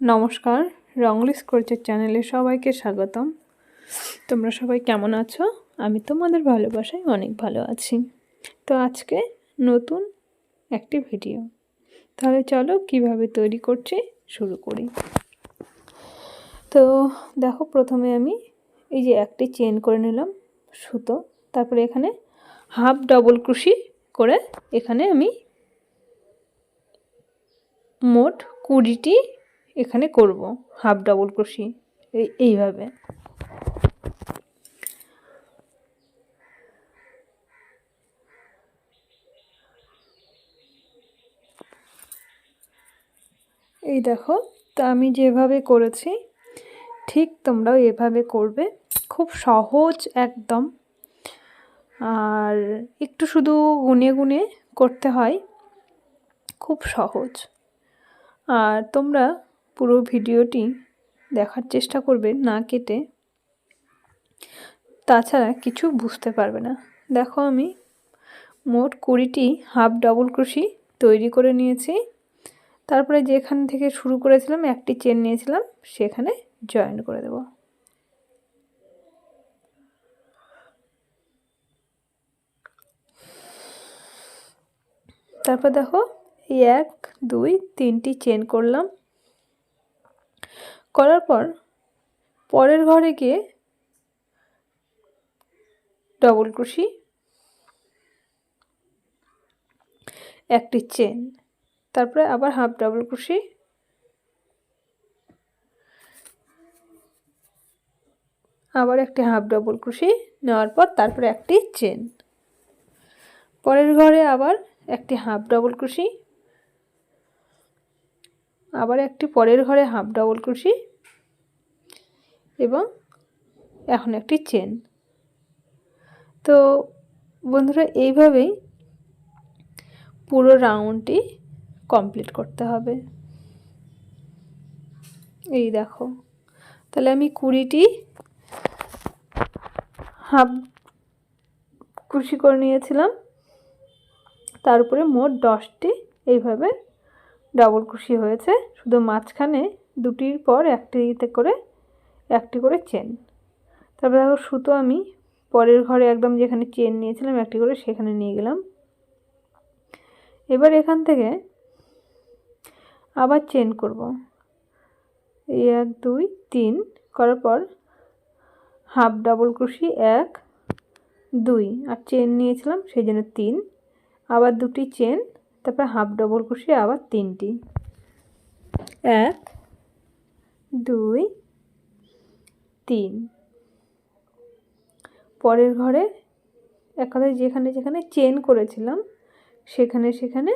নমস্কার রঙ্গলি স্কোরচের চ্যানেলে সবাইকে স্বাগতম। তোমরা সবাই কেমন আছো? আমি তোমাদের ভালোবাসায় অনেক ভালো আছি। তো আজকে নতুন একটি ভিডিও। তাহলে চলো কীভাবে তৈরি করছি শুরু করি। তো দেখো, প্রথমে আমি এই যে একটি চেন করে নিলাম সুতো। তারপরে এখানে হাফ ডবল ক্রুশি করে এখানে আমি মোট কুড়িটি এখানে করব হাফ ডাবল ক্রোশি এই, এইভাবে। এই দেখো, তা আমি যেভাবে করেছি, ঠিক তোমরাও এভাবে করবে, খুব সহজ একদম। আর একটু শুধু গুনে গুনে করতে হয়, খুব সহজ। আর তোমরা পুরো ভিডিওটি দেখার চেষ্টা করবে না কেটে। তাছাড়া কিছু বুঝতে পারবে না। দেখো আমি মোট কুড়িটি হাফ ডবল ক্রুশি তৈরি করে নিয়েছি। তারপরে যেখান থেকে শুরু করেছিলাম, একটি চেন নিয়েছিলাম, সেখানে জয়েন করে দেব। তারপর দেখো, এক, দুই, তিনটি চেন করলাম। করার পর পরের ঘরে গিয়ে ডবল ক্রুশি একটি চেন তারপরে আবার হাফ ডবল ক্রুশি আবার একটি হাফ ডবল ক্রুশি নেওয়ার পর তারপরে একটি চেন পরের ঘরে আবার একটি হাফ ডবল ক্রুশি আবার একটি পরের ঘরে হাফ ডাবল ক্রুশি এবং এখন একটি চেন। তো বন্ধুরা, এইভাবেই পুরো রাউন্ডটি কমপ্লিট করতে হবে। এই দেখো, তাহলে আমি কুড়িটি হাফ কুশি করে নিয়েছিলাম। তার উপরে মোট দশটি এইভাবে ডাবল কুশি হয়েছে। শুধু মাঝখানে দুটির পর একটিতে করে, একটি করে চেন তারপরে দেখো সুতো আমি পরের ঘরে একদম যেখানে চেন নিয়েছিলাম, একটি করে সেখানে নিয়ে গেলাম। এবার এখান থেকে আবার চেন করব। এই এক, দুই, তিন করার পর হাফ ডাবল ক্রুশি এক, দুই। আর চেন নিয়েছিলাম, সেই জন্য তিন। আবার দুটি চেন তারপর হাফ ডবল ক্রুশি আবার তিনটি। এক, দুই, তিন। পরের ঘরে এক যেখানে যেখানে চেন করেছিলাম, সেখানে সেখানে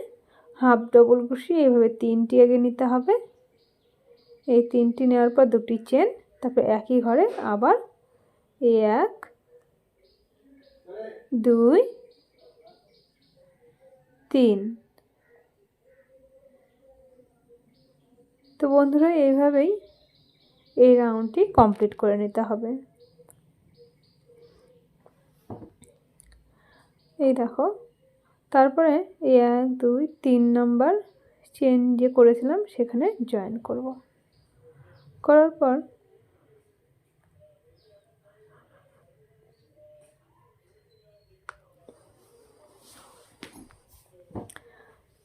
হাফ ডবল ক্রুশি এইভাবে তিনটি আগে নিতে হবে। এই তিনটি নেওয়ার পর দুটি চেন, তারপর একই ঘরে আবার এক, দুই, তিন। তো বন্ধুরা, এইভাবেই এই রাউন্ডটি কমপ্লিট করে নিতে হবে। এই দেখো, তারপরে এক, দুই, তিন নম্বর চেন যে করেছিলাম, সেখানে জয়েন করব। করার পর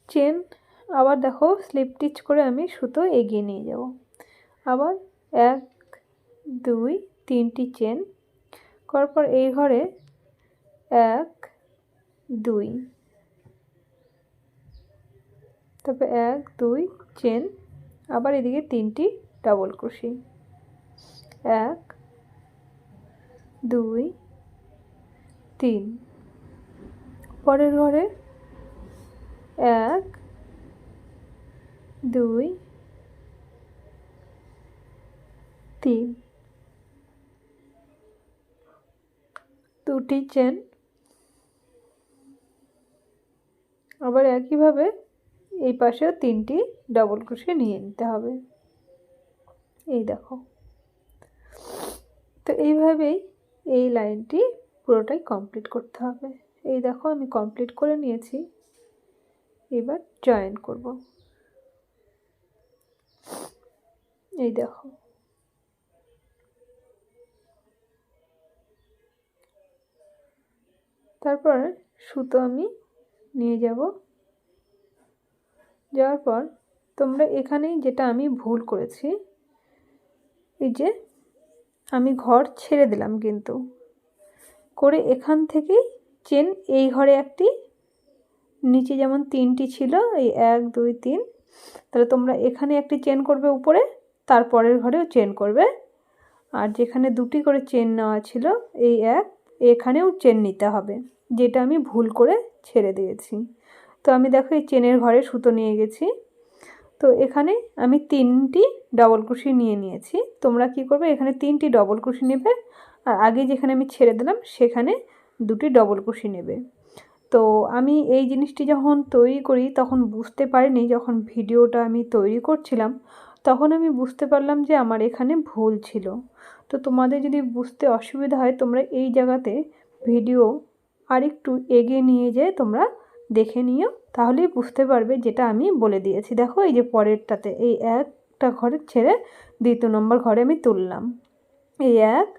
চেন আবার দেখো স্লিপ টিচ করে আমি সুতো এগিয়ে নিয়ে যাব। আবার এক, দুই, তিনটি চেন করার পর এই ঘরে এক, দুই। তারপর এক, দুই চেন আবার এদিকে তিনটি ডাবল ক্রুশি এক, দুই, তিন। পরের ঘরে এক দুই, তিন। দুটি চেন। আবার একইভাবে এই পাশেও তিনটি ডবল ক্রোশে নিয়ে নিতে হবে। এই দেখো। তো এইভাবেই এই লাইনটি পুরোটাই কমপ্লিট করতে হবে। এই দেখো আমি কমপ্লিট করে নিয়েছি। এবার জয়েন করব। এই দেখো। তারপর সুতো আমি নিয়ে যাব। যাওয়ার পর তোমরা এখানেই যেটা আমি ভুল করেছি, এই যে আমি ঘর ছেড়ে দিলাম কিন্তু। করে এখান থেকেই চেন এই ঘরে একটি, নিচে যেমন তিনটি ছিল, এই এক, দুই, তিন, তাহলে তোমরা এখানে একটি চেন করবে উপরে তারপরের ঘরেও চেন করবে। আর যেখানে দুটি করে চেন নেওয়া ছিল, এই এক, এখানেও চেন নিতে হবে, যেটা আমি ভুল করে ছেড়ে দিয়েছি। তো আমি দেখো এই চেনের ঘরে সুতো নিয়ে গেছি। তো এখানে আমি তিনটি ডবল কুশি নিয়ে নিয়েছি। তোমরা কি করবে, এখানে তিনটি ডবল কুশি নেবে, আর আগে যেখানে আমি ছেড়ে দিলাম, সেখানে দুটি ডবল কুশি নেবে। তো আমি এই জিনিসটি যখন তৈরি করি, তখন বুঝতে পারিনি, যখন ভিডিওটা আমি তৈরি করছিলাম তখন আমি বুঝতে পারলাম যে আমার এখানে ভুল ছিল। তো তোমাদের যদি বুঝতে অসুবিধা হয়, তোমরা এই জায়গাতে ভিডিও আরেকটু এগিয়ে নিয়ে যেয়ে তোমরা দেখে নিও, তাহলেই বুঝতে পারবে যেটা আমি বলে দিয়েছি। দেখো, এই যে পরেরটাতে, এই একটা ঘরে ছেড়ে দ্বিতীয় নম্বর ঘরে আমি তুললাম। এই এক,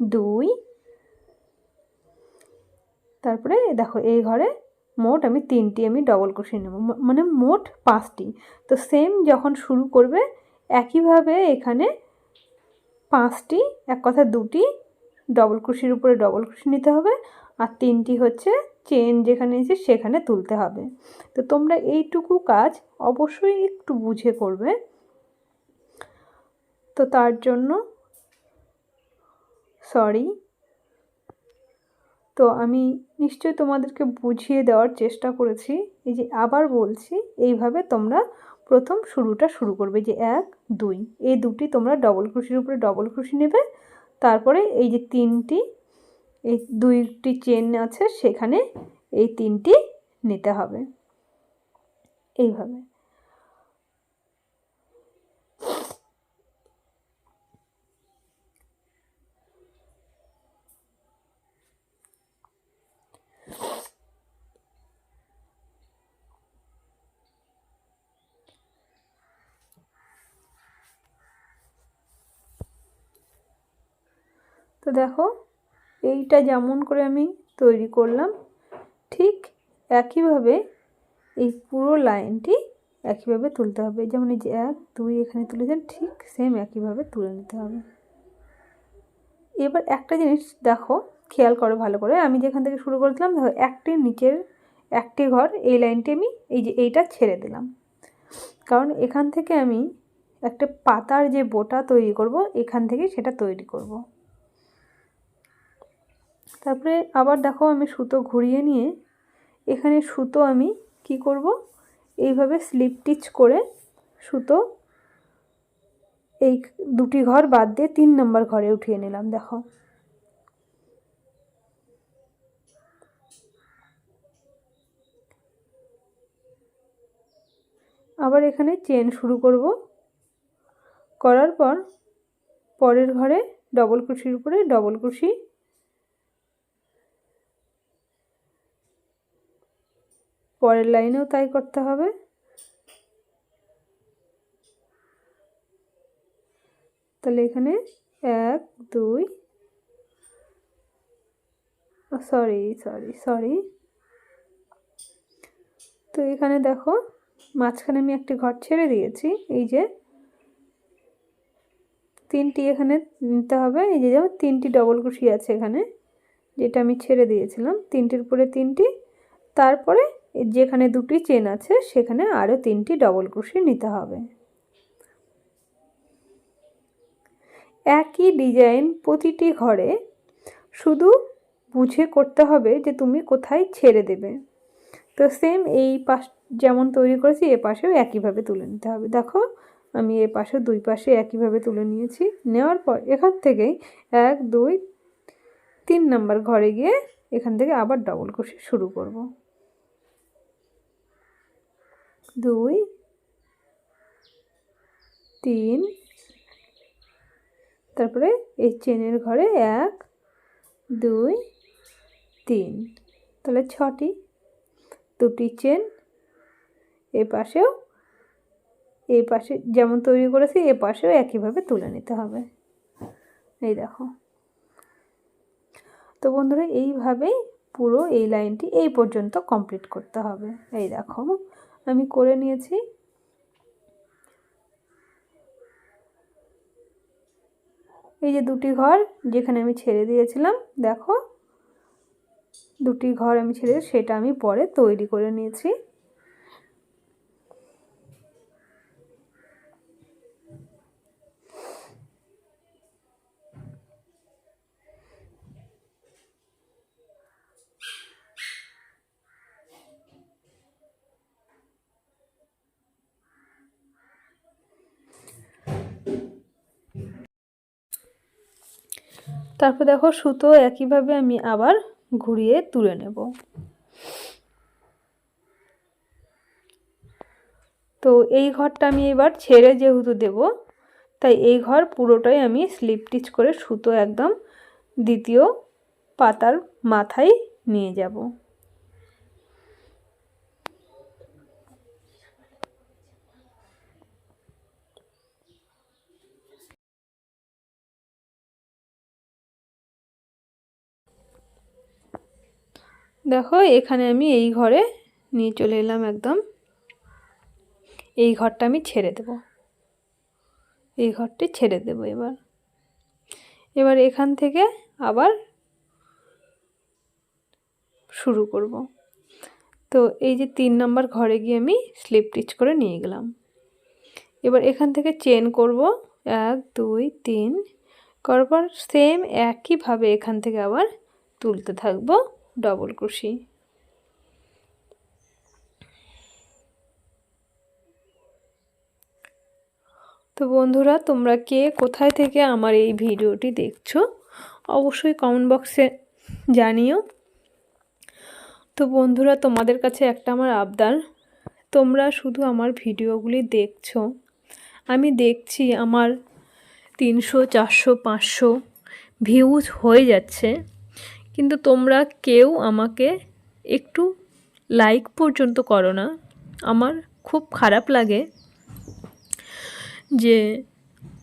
দুই, তারপরে দেখো, এই ঘরে মোট আমি তিনটি আমি ডবল কুশি নেব। মানে মোট পাঁচটি। তো সেম যখন শুরু করবে, একইভাবে এখানে পাঁচটি, এক কথা দুটি ডবল কুশির উপরে ডবল কুশি নিতে হবে। আর তিনটি হচ্ছে চেন যেখানে এসে সেখানে তুলতে হবে। তো তোমরা এইটুকু কাজ অবশ্যই একটু বুঝে করবে। তো তার জন্য সরি তো আমি নিশ্চয়ই তোমাদেরকে বুঝিয়ে দেওয়ার চেষ্টা করেছি। এই যে আবার বলছি, এইভাবে তোমরা প্রথম শুরুটা শুরু করবে। যে এক, দুই, এই দুটি তোমরা ডবল ক্রুশির উপরে ডবল ক্রুশি নেবে। তারপরে এই যে তিনটি, এই দুইটি চেন আছে, সেখানে এই তিনটি নিতে হবে। এইভাবে তো দেখো, এইটা যেমন করে আমি তৈরি করলাম, ঠিক একইভাবে এই পুরো লাইনটি একইভাবে তুলতে হবে। যেমন এই যে এক, দুই এখানে তুলেছেন, ঠিক সেম একইভাবে তুলে নিতে হবে। এবার একটা জিনিস দেখো, খেয়াল করো ভালো করে। আমি যেখান থেকে শুরু করেছিলাম, দেখো একটি নিচের, একটি ঘর, এই লাইনটি আমি, এই যে এইটা ছেড়ে দিলাম। কারণ এখান থেকে আমি একটা পাতার যে বোটা তৈরি করব, এখান থেকে সেটা তৈরি করব। তারপরে আবার দেখো আমি সুতো ঘুরিয়ে নিয়ে এখানে সুতো আমি কি করব? এইভাবে স্লিপ টিচ করে সুতো এই দুটি ঘর বাদ দিয়ে তিন নম্বর ঘরে উঠিয়ে নিলাম, দেখো। আবার এখানে চেন শুরু করব। করার পর পরের ঘরে ডবল কুশির উপরে ডবল কুশি পরের লাইনেও তাই করতে হবে। তাহলে এখানে এক, দুই সরি সরি সরি। তো এখানে দেখো মাঝখানে আমি একটি ঘর ছেড়ে দিয়েছি, এই যে তিনটি এখানে নিতে হবে, এই যে যেমন তিনটি ডবল কুশি আছে এখানে, যেটা আমি ছেড়ে দিয়েছিলাম, তিনটির উপরে তিনটি, তারপরে যেখানে দুটি চেন আছে, সেখানে আরও তিনটি ডবল ক্রোশি নিতে হবে। একই ডিজাইন প্রতিটি ঘরে শুধু বুঝে করতে হবে যে তুমি কোথায় ছেড়ে দেবে। তো সেম এই পাশ যেমন তৈরি করেছি, এ পাশেও একইভাবে তুলে নিতে হবে। দেখো, আমি এ পাশে, দুই পাশে একইভাবে তুলে নিয়েছি। নেওয়ার পর এখান থেকেই এক, দুই, তিন নাম্বার ঘরে গিয়ে এখান থেকে আবার ডবল ক্রোশি শুরু করব। দুই, তিন, তারপরে এই চেনের ঘরে এক, দুই, তিন। তাহলে ছটি। দুটি চেন, এ পাশেও এই পাশে যেমন তৈরি করেছি, এ পাশেও একইভাবে তুলে নিতে হবে। এই দেখো। তো বন্ধুরা, এইভাবেই পুরো এই লাইনটি এই পর্যন্ত কমপ্লিট করতে হবে। এই দেখো। আমি করে নিয়েছি। এই যে দুটি ঘর যেখানে আমি ছেড়ে দিয়েছিলাম, দেখো। দুটি ঘর আমি ছেড়ে সেটা আমি পরে তৈরি করে নিয়েছি। তারপর দেখো সুতো একইভাবে আমি আবার ঘুরিয়ে তুলে নেব। তো এই ঘরটা আমি এবার ছেড়ে যেহেতু দেব, তাই এই ঘর পুরোটাই আমি স্লিপ টিচ করে সুতো একদম দ্বিতীয় পাতার মাথায় নিয়ে যাব। দেখো, এখানে আমি এই ঘরে নিয়ে চলে এলাম একদম। এই ঘরটা আমি ছেড়ে দেব। এই ঘরটি ছেড়ে দেব এবার। এবার এখান থেকে আবার শুরু করব। তো এই যে তিন নম্বর ঘরে গিয়ে আমি স্লিপ টিচ করে নিয়ে গেলাম। এবার এখান থেকে চেন করব। এক, দুই, তিন। করার পর সেম একইভাবে এখান থেকে আবার তুলতে থাকব। ডবল ক্রোশি তো বন্ধুরা, তোমরা কে কোথায় থেকে আমার এই ভিডিওটি দেখছ, অবশ্যই কমেন্ট বক্সে জানিও। তো বন্ধুরা, তোমাদের কাছে একটা আমার আবদার। তোমরা শুধু আমার ভিডিওগুলি দেখছ। আমি দেখছি আমার তিনশো, চারশো, পাঁচশো ভিউজ হয়ে যাচ্ছে। কিন্তু তোমরা কেউ আমাকে একটু লাইক পর্যন্ত করো না। আমার খুব খারাপ লাগে যে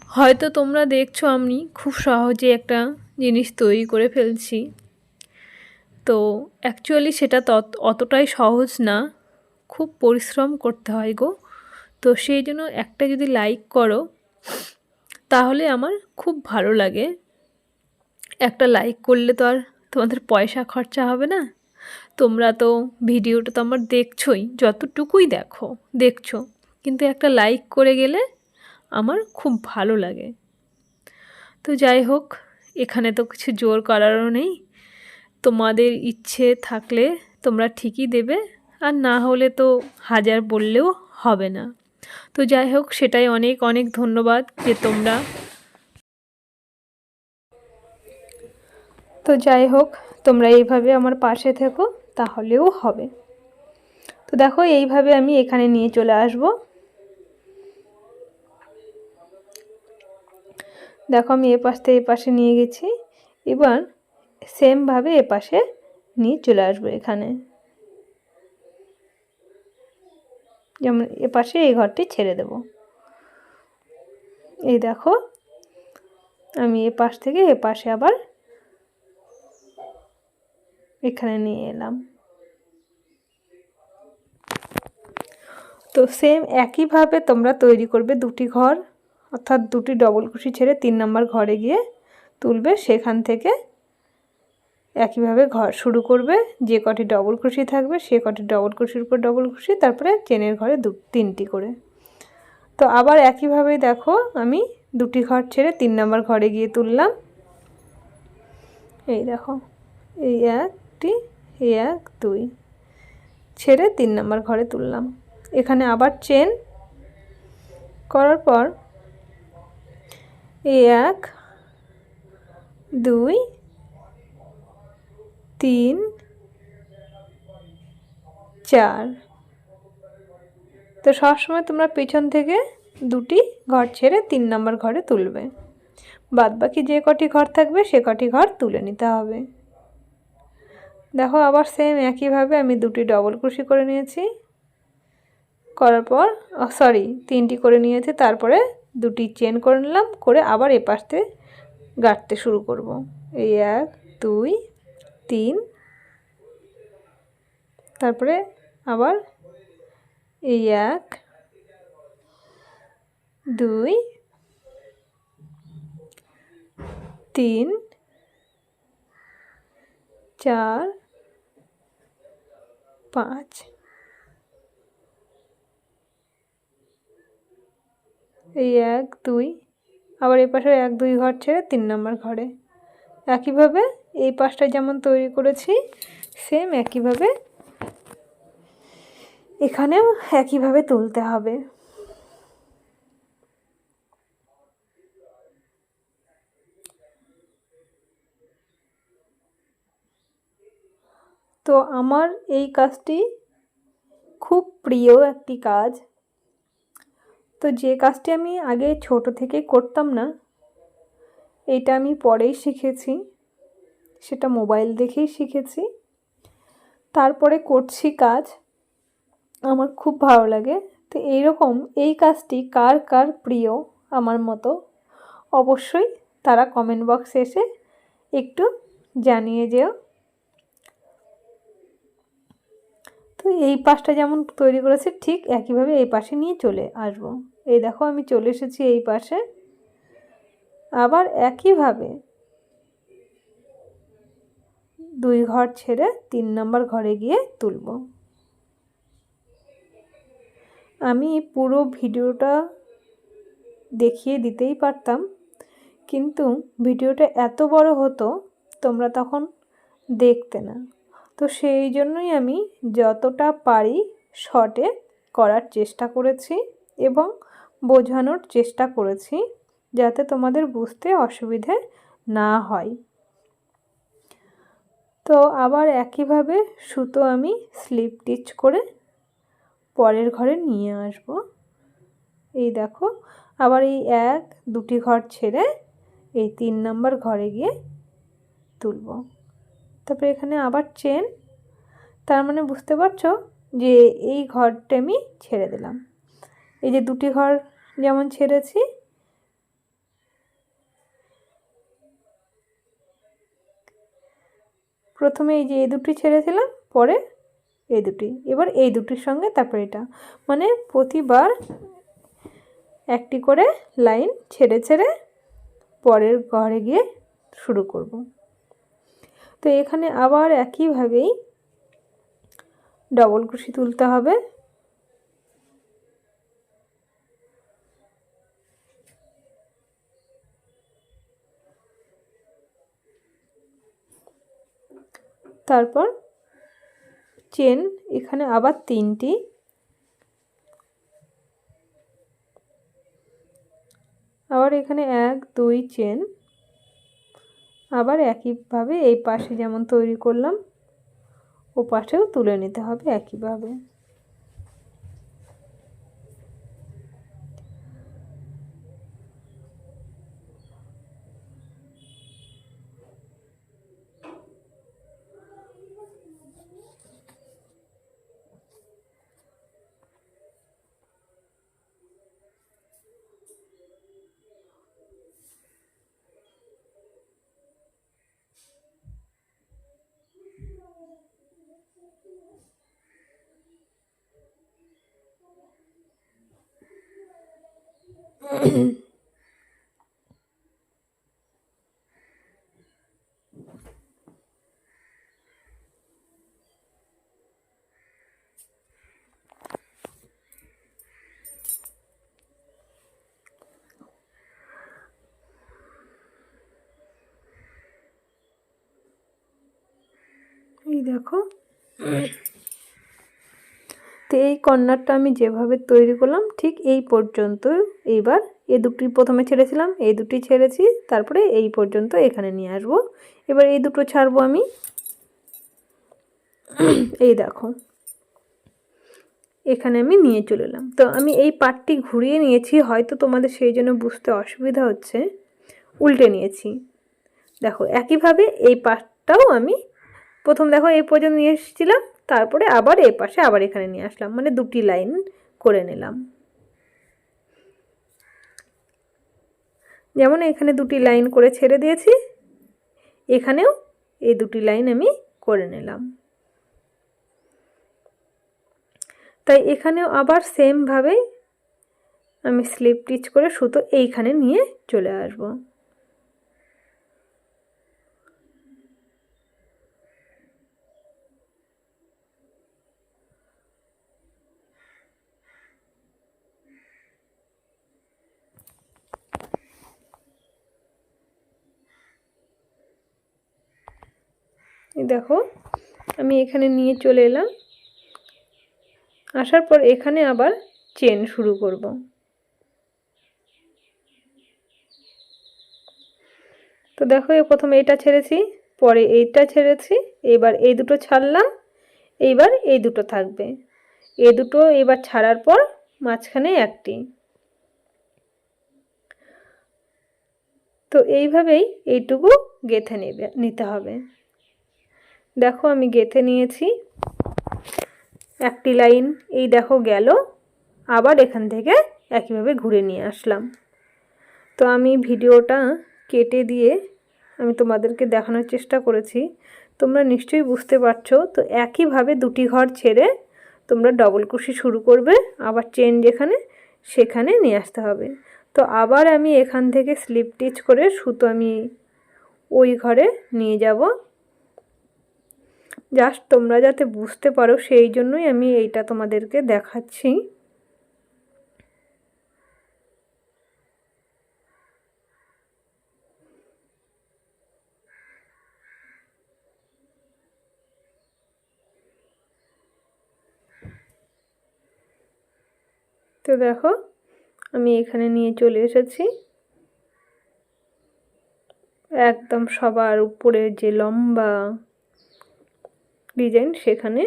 হয়তো তোমরা দেখছ আমি খুব সহজে একটা জিনিস তৈরি করে ফেলছি। তো অ্যাকচুয়ালি সেটা তত, অতটাই সহজ না। খুব পরিশ্রম করতে হয় গো। তো সেই জন্য একটা যদি লাইক করো, তাহলে আমার খুব ভালো লাগে। একটা লাইক করলে তো আর তোমাদের পয়সা খরচা হবে না? তোমরা তো ভিডিওটা তো আমার দেখছোই, যতটুকুই দেখো, দেখছ। কিন্তু একটা লাইক করে গেলে আমার খুব ভালো লাগে। তো যাই হোক, এখানে তো কিছু জোর করারও নেই। তোমাদের ইচ্ছে থাকলে তোমরা ঠিকই দেবে, আর না হলে তো হাজার বললেও হবে না। তো যাই হোক, সেটাই অনেক অনেক ধন্যবাদ যে তোমরা তো যাই হোক, তোমরা এইভাবে আমার পাশে থেকো, তাহলেও হবে। তো দেখো, এইভাবে আমি এখানে নিয়ে চলে আসব। দেখো, আমি এ পাশ থেকে এ পাশে নিয়ে গেছি। এবার সেমভাবে এ পাশে নিয়ে চলে আসব এখানে। যেমন এ পাশে এই ঘরটি ছেড়ে দেব। এই দেখো, আমি এ পাশ থেকে এ পাশে আবার এখানে নিয়ে এলাম। তো সেম একইভাবে তোমরা তৈরি করবে দুটি ঘর, অর্থাৎ দুটি ডবল কুশি ছেড়ে তিন নম্বর ঘরে গিয়ে তুলবে। সেখান থেকে একইভাবে ঘর শুরু করবে। যে কটি ডবল কুশি থাকবে, সে কটি ডবল কুশির উপর ডবল কুশি, তারপরে চেনের ঘরে দু, তিনটি করে। তো আবার একইভাবে দেখো, আমি দুটি ঘর ছেড়ে তিন নম্বর ঘরে গিয়ে তুললাম। এই দেখো, এই এক একটি এক, দুই। ছেড়ে তিন নাম্বার ঘরে তুললাম। এখানে আবার চেন করার পর এক, দুই, তিন, চার। তো সবসময় তোমরা পেছন থেকে দুটি ঘর ছেড়ে তিন নম্বর ঘরে তুলবে। বাদ বাকি যে কটি ঘর থাকবে সে কটি ঘর তুলে নিতে হবে। দেখো আবার সেম একইভাবে আমি দুটি ডবল ক্রুশি করে নিয়েছি। করার পর সরি তিনটি করে নিয়েছে, তারপরে দুটি চেন করে নিলাম, করে আবার এ পাশতে গাঁটতে শুরু করব। এই এক, দুই, তিন, তারপরে আবার এই এক, দুই, তিন, চার পাঁচ। এই এক, দুই। আবার এই পাশে এক, দুই ঘর ছেড়ে তিন নম্বর ঘরে। একইভাবে এই পাশটা যেমন তৈরি করেছি সেম একইভাবে এখানেও একইভাবে তুলতে হবে। তো আমার এই কাজটি খুব প্রিয় একটি কাজ। তো যে কাজটি আমি আগে ছোট থেকে করতাম না, এটা আমি পরেই শিখেছি। সেটা মোবাইল দেখেই শিখেছি। তারপরে করছি কাজ। আমার খুব ভালো লাগে। তো এইরকম এই কাজটি কার কার প্রিয় আমার মতো, অবশ্যই তারা কমেন্ট বক্সে এসে একটু জানিয়ে যেও। তো এই পাশটা যেমন তৈরি করেছে, ঠিক একইভাবে এই পাশে নিয়ে চলে আসব। এই দেখো, আমি চলে এসেছি এই পাশে। আবার একইভাবে দুই ঘর ছেড়ে তিন নম্বর ঘরে গিয়ে তুলব। আমি পুরো ভিডিওটা দেখিয়ে দিতেই পারতাম, কিন্তু ভিডিওটা এত বড় হতো, তোমরা তখন দেখতে না। তো সেই জন্যই আমি যতটা পারি শর্টে করার চেষ্টা করেছি এবং বোঝানোর চেষ্টা করেছি যাতে তোমাদের বুঝতে অসুবিধে না হয়। তো আবার একইভাবে সুতো আমি স্লিপ টিচ করে পরের ঘরে নিয়ে আসব। এই দেখো, আবার এই এক, দুটি ঘর ছেড়ে এই তিন নম্বর ঘরে গিয়ে তুলব। তারপরে এখানে আবার চেন তার মানে বুঝতে পারছ যে এই ঘরটা আমি ছেড়ে দিলাম। এই যে দুটি ঘর যেমন ছেড়েছি, প্রথমে এই যে এই দুটি ছেড়েছিলাম, পরে এই দুটি। এবার এই দুটির সঙ্গে তারপরে এটা। মানে প্রতিবার একটি করে লাইন ছেড়ে ছেড়ে পরের ঘরে গিয়ে শুরু করব। তো এখানে আবার একইভাবেই ডবল কুশি তুলতে হবে। তারপর চেন এখানে আবার তিনটি। আবার এখানে এক, দুই চেন আবার একইভাবে এই পাশে যেমন তৈরি করলাম ও পাশেও তুলে নিতে হবে একইভাবে। এই দেখো। তো এই কর্নারটা আমি যেভাবে তৈরি করলাম, ঠিক এই পর্যন্ত এইবার এই দুটি প্রথমে ছেড়েছিলাম, এই দুটি ছেড়েছি, তারপরে এই পর্যন্ত এখানে নিয়ে আসব। এবার এই দুটো ছাড়বো আমি। এই দেখো, এখানে আমি নিয়ে চলে এলাম। তো আমি এই পাটটি ঘুরিয়ে নিয়েছি, হয়তো তোমাদের সেই জন্য বুঝতে অসুবিধা হচ্ছে। উল্টে নিয়েছি। দেখো, একইভাবে এই পাটটাও আমি প্রথম, দেখো, এই পর্যন্ত নিয়ে এসেছিলাম তারপরে আবার এই পাশে আবার এখানে নিয়ে আসলাম। মানে দুটি লাইন করে নিলাম। যেমন এখানে দুটি লাইন করে ছেড়ে দিয়েছি, এখানেও এই দুটি লাইন আমি করে নিলাম। তাই এখানেও আবার সেমভাবেই আমি স্লিপ টিচ করে সুতো এইখানে নিয়ে চলে আসব। দেখো, আমি এখানে নিয়ে চলে এলাম। আসার পর এখানে আবার চেন শুরু করব। তো দেখো, এ প্রথমে এটা ছেড়েছি, পরে এইটা ছেড়েছি, এবার এই দুটো ছাড়লাম, এইবার এই দুটো থাকবে। এ দুটো এবার ছাড়ার পর মাঝখানে একটি। তো এইভাবেই এইটুকু গেথে নেবে, নিতে হবে। দেখো আমি গেথে নিয়েছি একটি লাইন, এই দেখো গেল, আবার এখান থেকে একইভাবে ঘুরে নিয়ে আসলাম। তো আমি ভিডিওটা কেটে দিয়ে আমি তোমাদেরকে দেখানোর চেষ্টা করেছি, তোমরা নিশ্চয়ই বুঝতে পারছ। তো একইভাবে দুটি ঘর ছেড়ে তোমরা ডবল কুশি শুরু করবে, আবার চেন যেখানে, সেখানে নিয়ে আসতে হবে। তো আবার আমি এখান থেকে স্লিপ টিচ করে সুতো আমি ওই ঘরে নিয়ে যাব। জাস্ট তোমরা যাতে বুঝতে পারো সেই জন্যই আমি এইটা তোমাদেরকে দেখাচ্ছি। তো দেখো, আমি এখানে নিয়ে চলে এসেছি। একদম সবার উপরে যে লম্বা ডিজাইন সেখানে,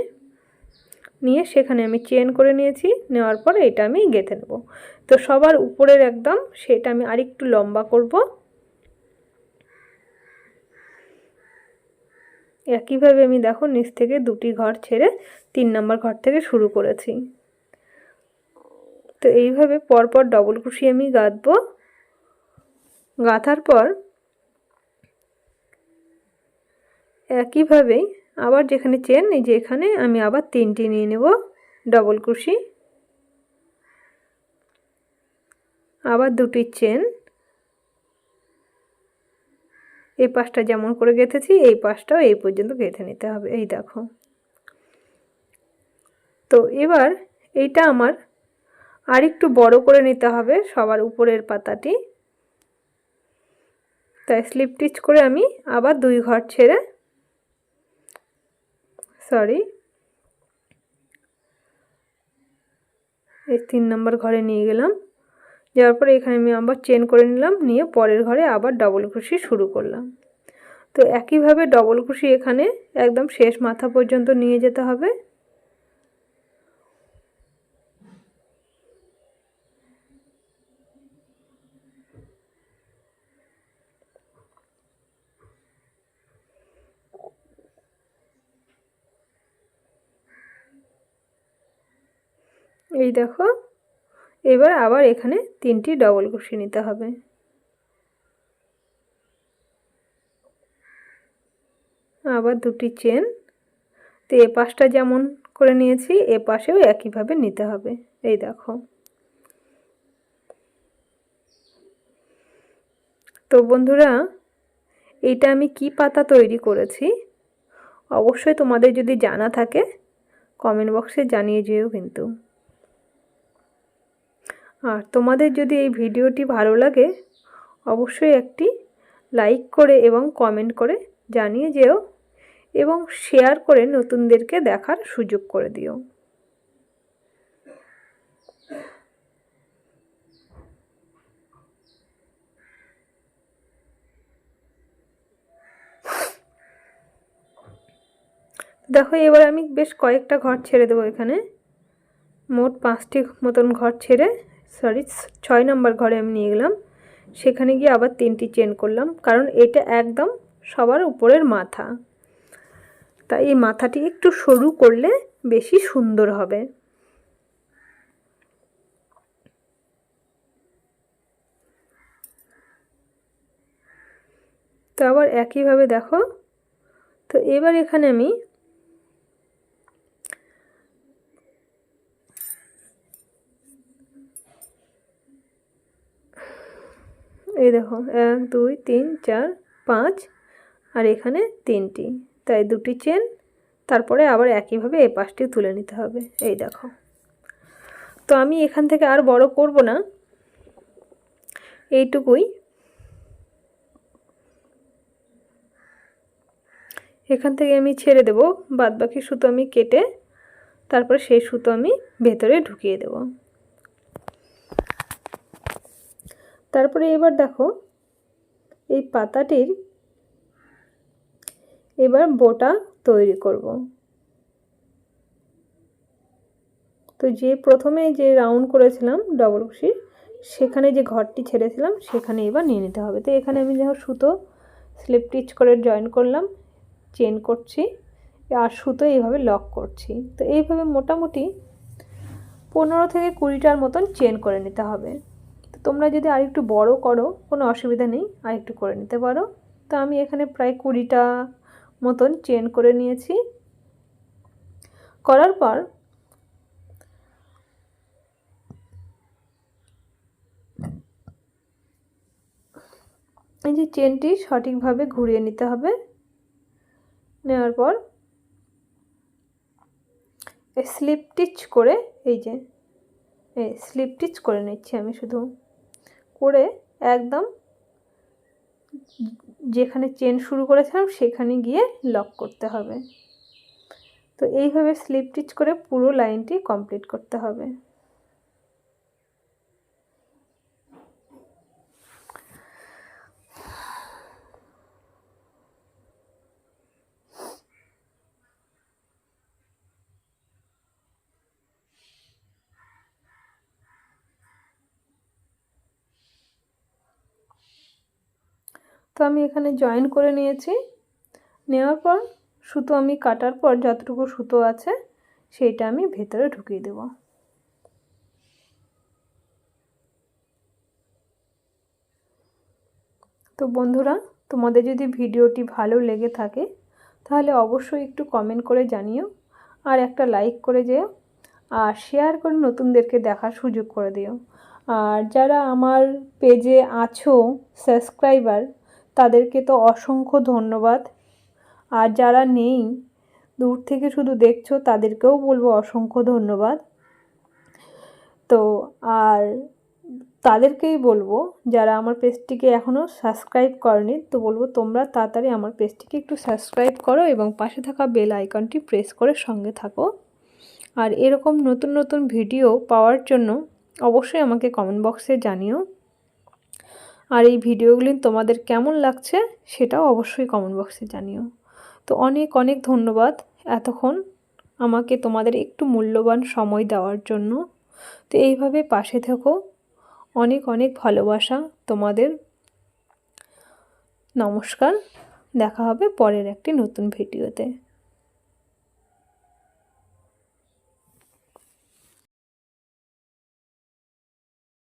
নিয়ে সেখানে আমি চেন করে নিয়েছি, নেওয়ার পর এটা আমি গেঁথে নেব। তো সবার উপরের একদম সেটা আমি আরেকটু লম্বা করব। একইভাবে আমি দেখো নিচ থেকে দুটি ঘর ছেড়ে তিন নম্বর ঘর থেকে শুরু করেছি। তো এইভাবে পরপর ডবল কুশি আমি গাঁথবো। গাঁথার পর একইভাবেই আবার যেখানে চেন, এই যে এখানে আমি আবার তিনটি নিয়ে নেব ডবল কুশি আবার দুটি চেন। এই পাশটা যেমন করে গেঁথেছি, এই পাশটাও এই পর্যন্ত গেঁথে নিতে হবে, এই দেখো। তো এবার এইটা আমার আর একটু বড় করে নিতে হবে, সবার উপরের পাতাটি। তাই স্লিপ টিচ করে আমি আবার দুই ঘর ছেড়ে সরি এই তিন নম্বর ঘরে নিয়ে গেলাম। যাওয়ার পরে এখানে আমি আবার চেন করে নিলাম, নিয়ে পরের ঘরে আবার ডবল খুশি শুরু করলাম। তো একইভাবে ডবল ক্রুশি এখানে একদম শেষ মাথা পর্যন্ত নিয়ে যেতে হবে। এই দেখো, এবার আবার এখানে তিনটি ডবল কুশি নিতে হবে। আবার দুটি চেন তো এ পাশটা যেমন করে নিয়েছি, এ পাশেও একইভাবে নিতে হবে। এই দেখো। তো বন্ধুরা, এইটা আমি কি পাতা তৈরি করেছি? অবশ্যই তোমাদের যদি জানা থাকে কমেন্ট বক্সে জানিয়ে যেও কিন্তু। আর তোমাদের যদি এই ভিডিওটি ভালো লাগে, অবশ্যই একটি লাইক করে এবং কমেন্ট করে জানিয়ে যেও এবং শেয়ার করে নতুনদেরকে দেখার সুযোগ করে দিও। দেখো, এবার আমি বেশ কয়েকটা ঘর ছেড়ে দেবো এখানে। মোট পাঁচটি মতন ঘর ছেড়ে সরি ছয় নম্বর ঘরে আমি নিয়ে গেলাম। সেখানে গিয়ে আবার তিনটি চেন করলাম, কারণ এটা একদম সবার উপরের মাথা। তাই এই মাথাটি একটু সরু করলে বেশি সুন্দর হবে। তো আবার একইভাবে দেখো, তো এবার এখানে আমি এই দেখো, এক, দুই, তিন, চার, পাঁচ, আর এখানে তিনটি। তাই দুটি চেন তারপরে আবার একইভাবে এই পাশটি তুলে নিতে হবে। এই দেখো। তো আমি এখান থেকে আর বড় করব না। এইটুকুই। এখান থেকে আমি ছেড়ে দেব বাদ বাকি সুতো আমি কেটে, তারপরে সেই সুতো আমি ভেতরে ঢুকিয়ে দেব। তারপরে এবার দেখো, এই পাতাটির এবার বোটা তৈরি করব। তো যে প্রথমে যে রাউন্ড করেছিলাম ডবল কুশি সেখানে যে ঘরটি ছেড়েছিলাম, সেখানে এবার নিয়ে নিতে হবে। তো এখানে আমি যখন সুতো স্লিপ টিচ করে জয়েন করলাম চেন করছি, আর সুতো এইভাবে লক করছি। তো এইভাবে মোটামুটি পনেরো থেকে কুড়িটার মতন চেন করে নিতে হবে। তোমরা যদি আরেকটু বড় করো, কোনো অসুবিধা নেই, আরেকটু করে নিতে পারো। তো আমি এখানে প্রায় কুড়িটা মতন চেন করে নিয়েছি। করার পর এই যে চেনটি সঠিকভাবে ঘুরিয়ে নিতে হবে। নেওয়ার পর স্লিপ টিচ করে, এই যে, এই স্লিপ টিচ করে নিচ্ছি আমি শুধু। করে একদম যেখানে চেন শুরু করেছিলাম সেখানে গিয়ে লক করতে হবে। তো এইভাবে স্লিপ টিচ করে পুরো লাইনটি কমপ্লিট করতে হবে। তো আমি এখানে জয়েন করে নিয়েছি। নেওয়ার পর সুতো আমি কাটার পর যতটুকু সুতো আছে সেইটা আমি ভেতরে ঢুকিয়ে দেব। তো বন্ধুরা, তোমাদের যদি ভিডিওটি ভালো লেগে থাকে, তাহলে অবশ্যই একটু কমেন্ট করে জানিও, আর একটা লাইক করে যেও, আর শেয়ার করে নতুনদেরকে দেখার সুযোগ করে দিও। আর যারা আমার পেজে আছো সাবস্ক্রাইবার তাদেরকে তো অসংখ্য ধন্যবাদ। আর যারা নেই, দূর থেকে শুধু দেখছ, তাদেরকেও বলব অসংখ্য ধন্যবাদ। তো, আর তাদেরকেই বলব, যারা আমার পেজটিকে এখনও সাবস্ক্রাইব করেনি, তো বলব তোমরা তাড়াতাড়ি আমার পেজটিকে একটু সাবস্ক্রাইব করো এবং পাশে থাকা বেল আইকনটি প্রেস করে সঙ্গে থাকো। আর এরকম নতুন নতুন ভিডিও পাওয়ার জন্য অবশ্যই আমাকে কমেন্ট বক্সে জানিও। আর এই ভিডিওগুলি তোমাদের কেমন লাগছে সেটাও অবশ্যই কমেন্ট বক্সে জানিও। তো অনেক অনেক ধন্যবাদ এতক্ষণ আমাকে তোমাদের একটু মূল্যবান সময় দেওয়ার জন্য। তো এইভাবে পাশে থেকো। অনেক অনেক ভালোবাসা তোমাদের। নমস্কার। দেখা হবে পরের একটি নতুন ভিডিওতে।